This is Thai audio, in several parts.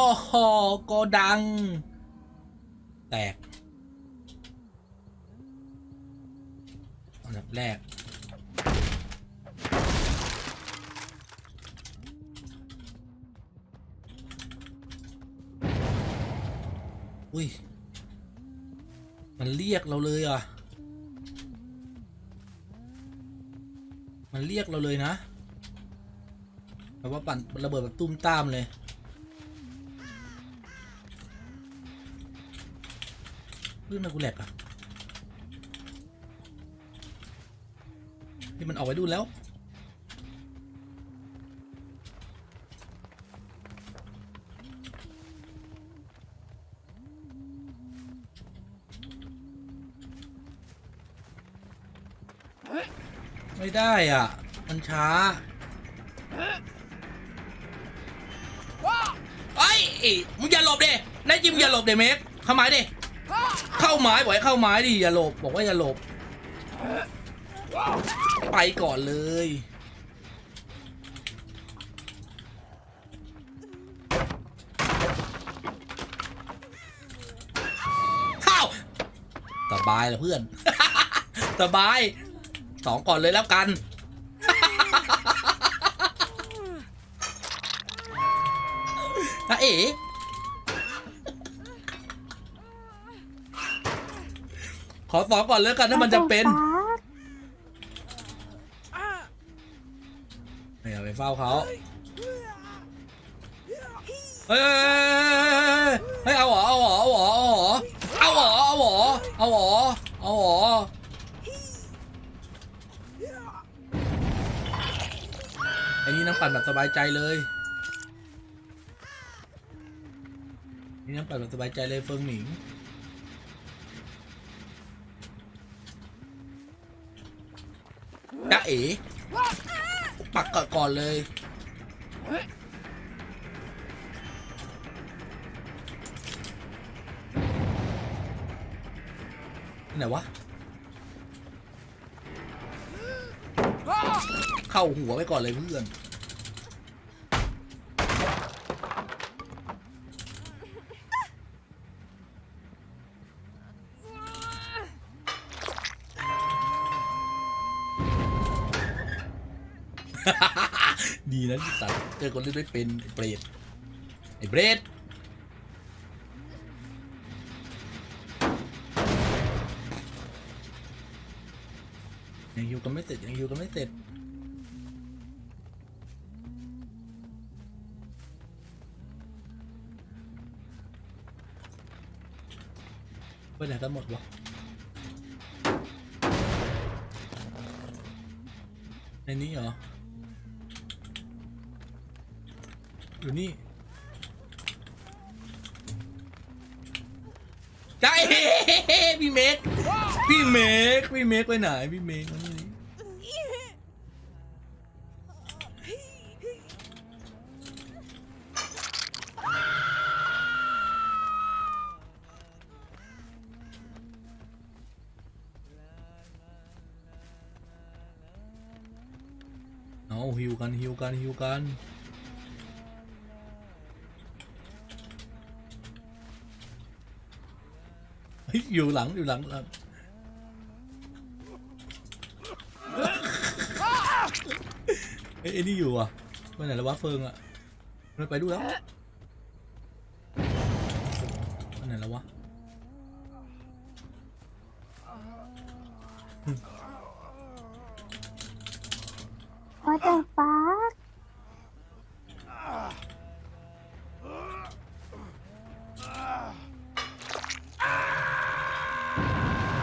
อ้โหโกดัง แตกอันดับแรก อุ้ย มันเรียกเราเลยอะ มันเรียกเราเลยนะแบบว่าปั่นระเบิดแบบตุ้มตามเลย เรื่องมันกูแหลกอะนี่มันออกไปดูแล้วไม่ได้อะ มันช้าไอ้ยมึงอย่าหลบดินายจิมอย่าหลบเดเมกเข้าไม้ดิ เข้าไม้บอกให้เข้าไม้ดิอย่าหลบบอกว่าอย่าหลบ ไปก่อนเลยเข้าสบายละเพื่อนสบายสองก่อนเลยแล้วกันนะเอ๋ ขอสองก่อนแล้วกันถ้ามันจะเป็นไม่เอาไปเฝ้าเขาเฮ้ยเฮ้ยเอาเหรอเอาเหรอเอาเหรอเอาเหรอเอาเหรอเอาเหรอเอาเหรอไอ้นี่น้ำปั่นแบบสบายใจเลยนี่น้ำปั่นแบบสบายใจเลยเฟิงหมิง ด้าเอ๋ปักก่อนก่อนเลยไหนวะ เข้าหัวไปก่อนเลยเพื่อน ดีนะที่ตัดเจอคนเล่นไม่เป็นไอ้เบรดไอ้เบรดยังฮิวกันไม่เสร็จยังฮิวกันไม่เสร็จไปไหนกันหมดวะในนี้เหรอ อยู่นี่ใจเฮ้พี่เมกพี่เมกพี่เมกไปไหนพี่เมกมานี่เอาฮิวกันฮิวกันฮิวกัน เฮ้ย อยู่หลังอยู่หลังหลังเฮ้ยไอ้นี่อยู่อะไปไหนแล้ววะเฟิงอะมันไปดูแล้วไปไหนแล้ววะ What the fuck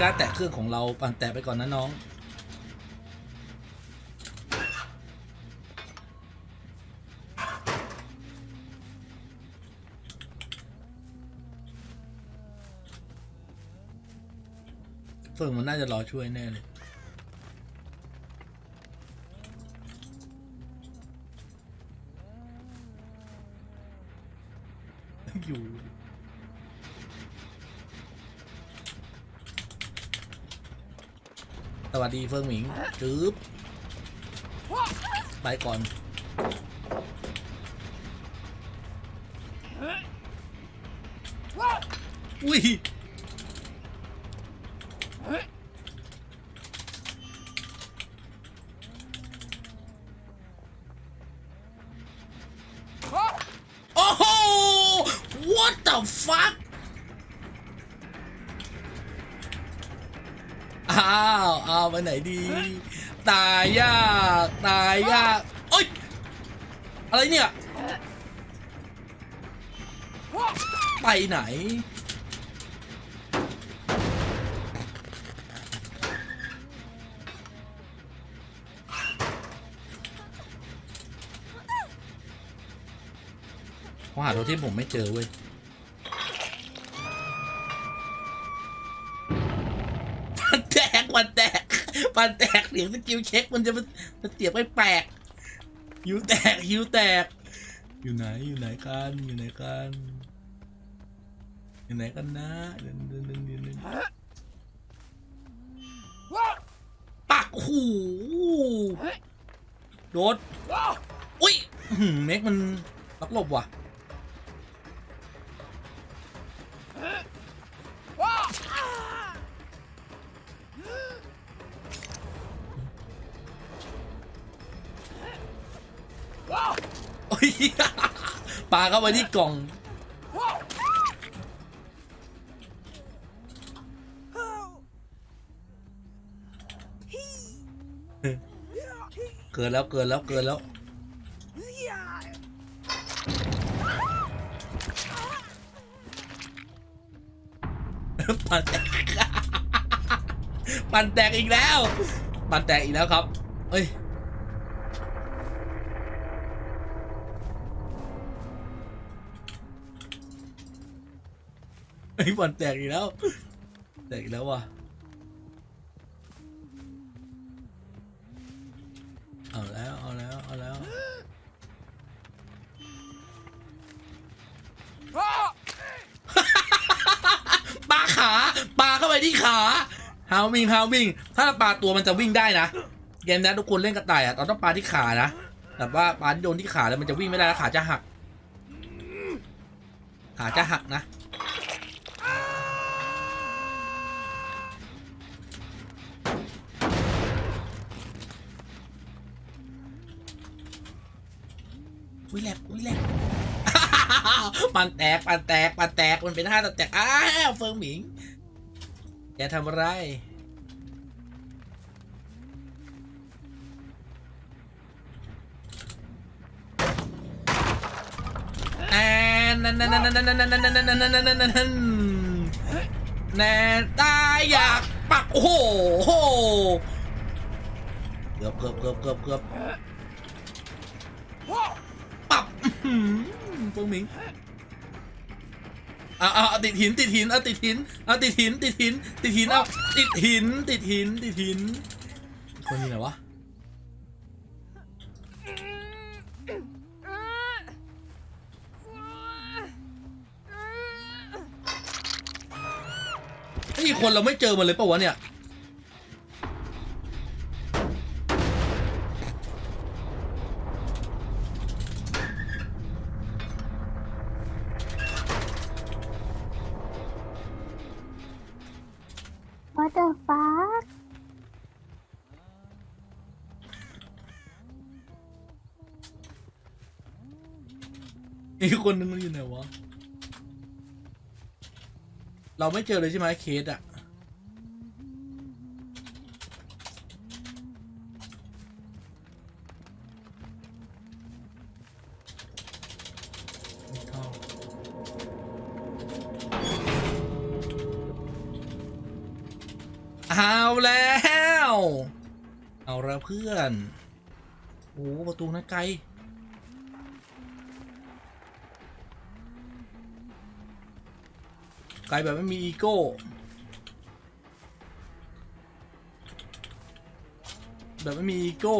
กล้าแตะเครื่องของเราปั่นแตะไปก่อนนะน้อง เฟิงมันน่าจะรอช่วยแน่เลยอยู่ วัสดีเฟิงหมิงจืบไปก่อนอุ้ยโอ้โห what the fuck อ้าวไปไหนดี ตายยากตายยากเอ้ยอะไรเนี่ยไปไหนผมหาตัวที่ผมไม่เจอเว้ยมันแตกมันแต กมันแตกเสียงสกิลเช็คมันจะมันมันเสียงไม่แปลกฮิวแตกฮิวแตก อยู่ไหนอยู่ไหนกันอยู่ไหนกันอยู่ไหนกันนะเดินเดินเดินเดินเดินปักหูโดดอุ้ยเม็กมันลักหลบว่ะ ปลาเข้าไปที่กล่อง เกินแล้วเกินแล้วเกินแล้วปันแตกปันแตกอีกแล้ว ปันแตกอีกแล้วครับ เอ้ย อ้ยปันแตกอีกแล้ว แตกอีกแล้วว่ะเอาแล้วเอาแล้วเอาแล้ว ปลาขาปลาเข้าไปที่ขาฮาววิ่งฮาววิ่ง ถ้าปลาตัวมันจะวิ่งได้นะเกมนี้ทุกคนเล่นกระต่ายอะเราต้องปลาที่ขานะแบบว่าปลาที่โดนที่ขาแล้วมันจะวิ่งไม่ได้แล้วขาจะหัก ขาจะหักนะ วิแลกวิแลกปันแตกปันแตกปันแตกมันเป็นห้าตันแตกอ้าวเฟิงหมิงอย่าทำอะไรแอนนั่นนั่นนั่นนั่นนั่นนั่นนั่นนั่นนั่นนั่นนั่นนั่นแนนตายอยากปักโอ้โหเกือบเกือบเกือบเกือบเกือบ ปับอื้อหือเฟิงหมิงอะอะติดหินติดหินเอาติดหินเอาติดหินติดหินติดหินเอาติดหินติดหินติดหินคนนี้ไหนวะไอ้คนเราไม่เจอมันเลยปะวะเนี่ย อีกคนนึงมันอยู่ไหนวะ เราไม่เจอเลยใช่ไหมเคสอะเข้าเอาแล้ว เอาแล้วเพื่อน โอ้ประตูนั้นไกล ไกลแบบไม่มีอีโก้ แบบไม่มีอีโก้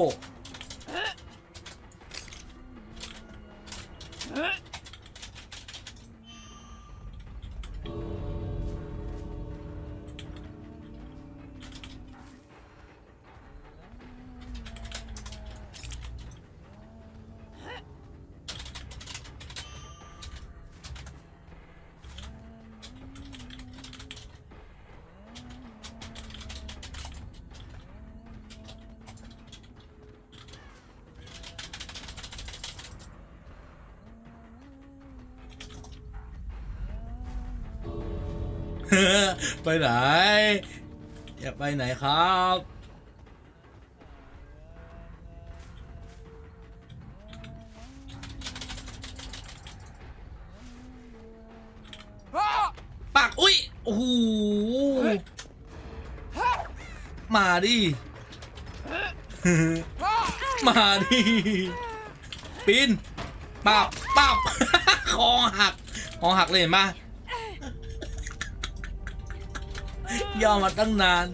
ไปไหน อย่าไปไหนครับปากอุ้ยโอ้โหมาดิ มาดิปีนปับปับคอหักคอหักเลยเห็นปะ ย่อมาตั้งนาน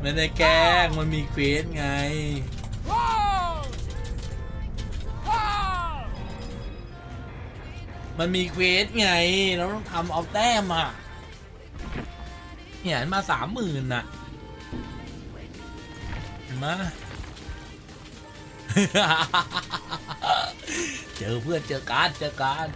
ไม่ได้แกล้งมันมีเควสไง มันมีเควสไง เราต้องทำเอาแต้มอะเนี่ยมาสามหมื่นน่ะมาเจอเพื่อนเจอการเจอการ